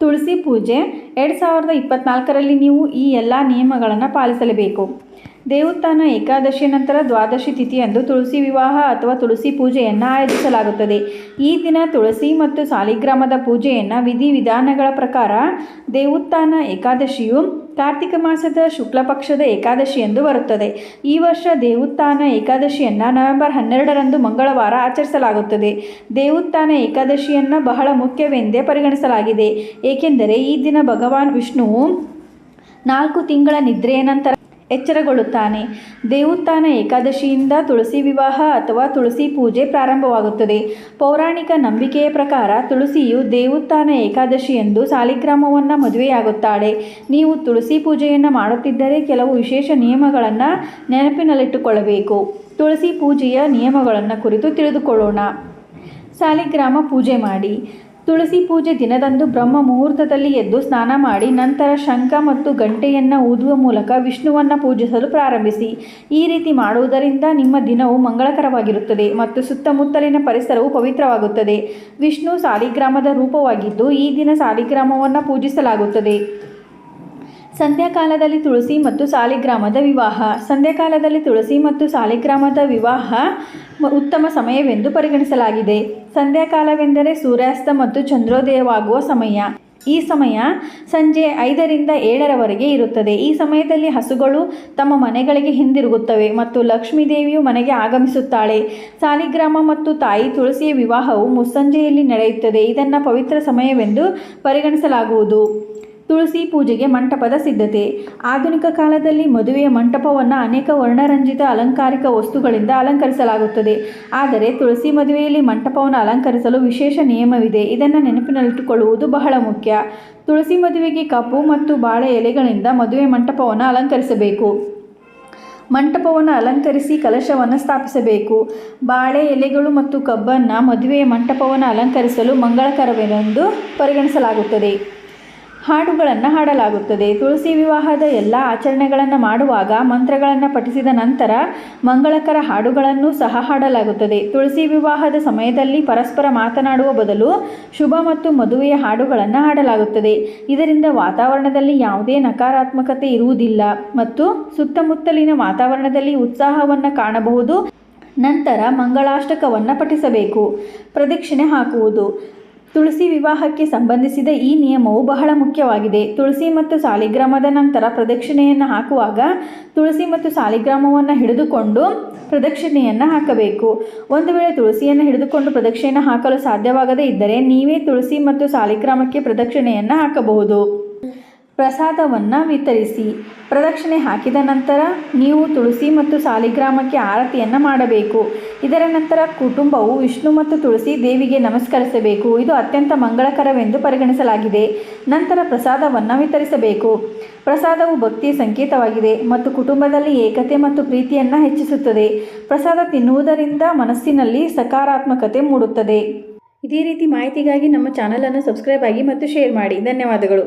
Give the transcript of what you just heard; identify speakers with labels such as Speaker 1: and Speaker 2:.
Speaker 1: ತುಳಸಿ ಪೂಜೆ. ಎರಡು ಸಾವಿರದ ಇಪ್ಪತ್ತ್ನಾಲ್ಕರಲ್ಲಿ ನೀವು ಈ ಎಲ್ಲ ನಿಯಮಗಳನ್ನು ಪಾಲಿಸಲೇಬೇಕು. ದೇವಸ್ಥಾನ ಏಕಾದಶಿ ನಂತರ ದ್ವಾದಶಿ ತಿಥಿಯಂದು ತುಳಸಿ ವಿವಾಹ ಅಥವಾ ತುಳಸಿ ಪೂಜೆಯನ್ನು ಆಯೋಜಿಸಲಾಗುತ್ತದೆ. ಈ ದಿನ ತುಳಸಿ ಮತ್ತು ಸಾಲಿಗ್ರಾಮದ ಪೂಜೆಯನ್ನು ವಿಧಿವಿಧಾನಗಳ ಪ್ರಕಾರ ದೇವಸ್ಥಾನ ಏಕಾದಶಿಯು ಕಾರ್ತಿಕ ಮಾಸದ ಶುಕ್ಲ ಪಕ್ಷದ ಏಕಾದಶಿ ಎಂದು ಬರುತ್ತದೆ. ಈ ವರ್ಷ ದೇವೋತ್ಥಾನ ಏಕಾದಶಿಯನ್ನು ನವೆಂಬರ್ ಹನ್ನೆರಡರಂದು ಮಂಗಳವಾರ ಆಚರಿಸಲಾಗುತ್ತದೆ. ದೇವೋತ್ಥಾನ ಏಕಾದಶಿಯನ್ನು ಬಹಳ ಮುಖ್ಯವೆಂದೇ ಪರಿಗಣಿಸಲಾಗಿದೆ. ಏಕೆಂದರೆ ಈ ದಿನ ಭಗವಾನ್ ವಿಷ್ಣುವು ನಾಲ್ಕು ತಿಂಗಳ ನಿದ್ರೆಯ ನಂತರ ಎಚ್ಚರಗೊಳ್ಳುತ್ತಾನೆ. ದೇವೋತ್ಥಾನ ಏಕಾದಶಿಯಿಂದ ತುಳಸಿ ವಿವಾಹ ಅಥವಾ ತುಳಸಿ ಪೂಜೆ ಪ್ರಾರಂಭವಾಗುತ್ತದೆ. ಪೌರಾಣಿಕ ನಂಬಿಕೆಯ ಪ್ರಕಾರ ತುಳಸಿಯು ದೇವುತ್ಥಾನ ಏಕಾದಶಿ ಎಂದು ಸಾಲಿಗ್ರಾಮವನ್ನು ಮದುವೆಯಾಗುತ್ತಾಳೆ. ನೀವು ತುಳಸಿ ಪೂಜೆಯನ್ನು ಮಾಡುತ್ತಿದ್ದರೆ ಕೆಲವು ವಿಶೇಷ ನಿಯಮಗಳನ್ನು ನೆನಪಿನಲ್ಲಿಟ್ಟುಕೊಳ್ಳಬೇಕು. ತುಳಸಿ ಪೂಜೆಯ ನಿಯಮಗಳನ್ನು ಕುರಿತು ತಿಳಿದುಕೊಳ್ಳೋಣ. ಸಾಲಿಗ್ರಾಮ ಪೂಜೆ ಮಾಡಿ. ತುಳಸಿ ಪೂಜೆ ದಿನದಂದು ಬ್ರಹ್ಮ ಮುಹೂರ್ತದಲ್ಲಿ ಎದ್ದು ಸ್ನಾನ ಮಾಡಿ ನಂತರ ಶಂಖ ಮತ್ತು ಗಂಟೆಯನ್ನು ಊದುವ ಮೂಲಕ ವಿಷ್ಣುವನ್ನು ಪೂಜಿಸಲು ಪ್ರಾರಂಭಿಸಿ. ಈ ರೀತಿ ಮಾಡುವುದರಿಂದ ನಿಮ್ಮ ದಿನವು ಮಂಗಳಕರವಾಗಿರುತ್ತದೆ ಮತ್ತು ಸುತ್ತಮುತ್ತಲಿನ ಪರಿಸರವು ಪವಿತ್ರವಾಗುತ್ತದೆ. ವಿಷ್ಣು ಸಾಲಿಗ್ರಾಮದ ರೂಪವಾಗಿದ್ದು ಈ ದಿನ ಸಾಲಿಗ್ರಾಮವನ್ನು ಪೂಜಿಸಲಾಗುತ್ತದೆ. ಸಂಧ್ಯಾಕಾಲದಲ್ಲಿ ತುಳಸಿ ಮತ್ತು ಸಾಲಿಗ್ರಾಮದ ವಿವಾಹ. ಸಂಧ್ಯಾಕಾಲದಲ್ಲಿ ತುಳಸಿ ಮತ್ತು ಸಾಲಿಗ್ರಾಮದ ವಿವಾಹ ಉತ್ತಮ ಸಮಯವೆಂದು ಪರಿಗಣಿಸಲಾಗಿದೆ. ಸಂಧ್ಯಾಕಾಲವೆಂದರೆ ಸೂರ್ಯಾಸ್ತ ಮತ್ತು ಚಂದ್ರೋದಯವಾಗುವ ಸಮಯ. ಈ ಸಮಯ ಸಂಜೆ ಐದರಿಂದ ಏಳರವರೆಗೆ ಇರುತ್ತದೆ. ಈ ಸಮಯದಲ್ಲಿ ಹಸುಗಳು ತಮ್ಮ ಮನೆಗಳಿಗೆ ಹಿಂದಿರುಗುತ್ತವೆ ಮತ್ತು ಲಕ್ಷ್ಮೀದೇವಿಯು ಮನೆಗೆ ಆಗಮಿಸುತ್ತಾಳೆ. ಸಾಲಿಗ್ರಾಮ ಮತ್ತು ತಾಯಿ ತುಳಸಿಯ ವಿವಾಹವು ಮುಸ್ಸಂಜೆಯಲ್ಲಿ ನಡೆಯುತ್ತದೆ. ಇದನ್ನು ಪವಿತ್ರ ಸಮಯವೆಂದು ಪರಿಗಣಿಸಲಾಗುವುದು. ತುಳಸಿ ಪೂಜೆಗೆ ಮಂಟಪದ ಸಿದ್ಧತೆ. ಆಧುನಿಕ ಕಾಲದಲ್ಲಿ ಮದುವೆಯ ಮಂಟಪವನ್ನು ಅನೇಕ ವರ್ಣರಂಜಿತ ಅಲಂಕಾರಿಕ ವಸ್ತುಗಳಿಂದ ಅಲಂಕರಿಸಲಾಗುತ್ತದೆ. ಆದರೆ ತುಳಸಿ ಮದುವೆಯಲ್ಲಿ ಮಂಟಪವನ್ನು ಅಲಂಕರಿಸಲು ವಿಶೇಷ ನಿಯಮವಿದೆ. ಇದನ್ನು ನೆನಪಿನಲ್ಲಿಟ್ಟುಕೊಳ್ಳುವುದು ಬಹಳ ಮುಖ್ಯ. ತುಳಸಿ ಮದುವೆಗೆ ಕಪ್ಪು ಮತ್ತು ಬಾಳೆ ಎಲೆಗಳಿಂದ ಮದುವೆ ಮಂಟಪವನ್ನು ಅಲಂಕರಿಸಬೇಕು. ಮಂಟಪವನ್ನು ಅಲಂಕರಿಸಿ ಕಲಶವನ್ನು ಸ್ಥಾಪಿಸಬೇಕು. ಬಾಳೆ ಎಲೆಗಳು ಮತ್ತು ಕಬ್ಬನ್ನು ಮದುವೆಯ ಮಂಟಪವನ್ನು ಅಲಂಕರಿಸಲು ಮಂಗಳಕರವೆಂದು ಪರಿಗಣಿಸಲಾಗುತ್ತದೆ. ಹಾಡುಗಳನ್ನು ಹಾಡಲಾಗುತ್ತದೆ. ತುಳಸಿ ವಿವಾಹದ ಎಲ್ಲ ಆಚರಣೆಗಳನ್ನು ಮಾಡುವಾಗ ಮಂತ್ರಗಳನ್ನು ಪಠಿಸಿದ ನಂತರ ಮಂಗಳಕರ ಹಾಡುಗಳನ್ನು ಸಹ ಹಾಡಲಾಗುತ್ತದೆ. ತುಳಸಿ ವಿವಾಹದ ಸಮಯದಲ್ಲಿ ಪರಸ್ಪರ ಮಾತನಾಡುವ ಬದಲು ಶುಭ ಮತ್ತು ಮದುವೆಯ ಹಾಡುಗಳನ್ನು ಹಾಡಲಾಗುತ್ತದೆ. ಇದರಿಂದ ವಾತಾವರಣದಲ್ಲಿ ಯಾವುದೇ ನಕಾರಾತ್ಮಕತೆ ಇರುವುದಿಲ್ಲ ಮತ್ತು ಸುತ್ತಮುತ್ತಲಿನ ವಾತಾವರಣದಲ್ಲಿ ಉತ್ಸಾಹವನ್ನು ಕಾಣಬಹುದು. ನಂತರ ಮಂಗಳಾಷ್ಟಕವನ್ನು ಪಠಿಸಬೇಕು. ಪ್ರದಕ್ಷಿಣೆ ಹಾಕುವುದು. ತುಳಸಿ ವಿವಾಹಕ್ಕೆ ಸಂಬಂಧಿಸಿದ ಈ ನಿಯಮವು ಬಹಳ ಮುಖ್ಯವಾಗಿದೆ. ತುಳಸಿ ಮತ್ತು ಸಾಲಿಗ್ರಾಮದ ನಂತರ ಪ್ರದಕ್ಷಿಣೆಯನ್ನು ಹಾಕುವಾಗ ತುಳಸಿ ಮತ್ತು ಸಾಲಿಗ್ರಾಮವನ್ನು ಹಿಡಿದುಕೊಂಡು ಪ್ರದಕ್ಷಿಣೆಯನ್ನು ಹಾಕಬೇಕು. ಒಂದು ವೇಳೆ ತುಳಸಿಯನ್ನು ಹಿಡಿದುಕೊಂಡು ಪ್ರದಕ್ಷಿಣೆಯನ್ನು ಹಾಕಲು ಸಾಧ್ಯವಾಗದೇ ಇದ್ದರೆ ನೀವೇ ತುಳಸಿ ಮತ್ತು ಸಾಲಿಗ್ರಾಮಕ್ಕೆ ಪ್ರದಕ್ಷಿಣೆಯನ್ನು ಹಾಕಬಹುದು. ಪ್ರಸಾದವನ್ನು ವಿತರಿಸಿ ಪ್ರದಕ್ಷಿಣೆ ಹಾಕಿದ ನಂತರ ನೀವು ತುಳಸಿ ಮತ್ತು ಸಾಲಿಗ್ರಾಮಕ್ಕೆ ಆರತಿಯನ್ನು ಮಾಡಬೇಕು. ಇದರ ನಂತರ ಕುಟುಂಬವು ವಿಷ್ಣು ಮತ್ತು ತುಳಸಿ ದೇವಿಗೆ ನಮಸ್ಕರಿಸಬೇಕು. ಇದು ಅತ್ಯಂತ ಮಂಗಳಕರವೆಂದು ಪರಿಗಣಿಸಲಾಗಿದೆ. ನಂತರ ಪ್ರಸಾದವನ್ನು ವಿತರಿಸಬೇಕು. ಪ್ರಸಾದವು ಭಕ್ತಿಯ ಸಂಕೇತವಾಗಿದೆ ಮತ್ತು ಕುಟುಂಬದಲ್ಲಿ ಏಕತೆ ಮತ್ತು ಪ್ರೀತಿಯನ್ನು ಹೆಚ್ಚಿಸುತ್ತದೆ. ಪ್ರಸಾದ ತಿನ್ನುವುದರಿಂದ ಮನಸ್ಸಿನಲ್ಲಿ ಸಕಾರಾತ್ಮಕತೆ ಮೂಡುತ್ತದೆ. ಇದೇ ರೀತಿ ಮಾಹಿತಿಗಾಗಿ ನಮ್ಮ ಚಾನಲನ್ನು ಸಬ್ಸ್ಕ್ರೈಬ್ ಆಗಿ ಮತ್ತು ಶೇರ್ ಮಾಡಿ. ಧನ್ಯವಾದಗಳು.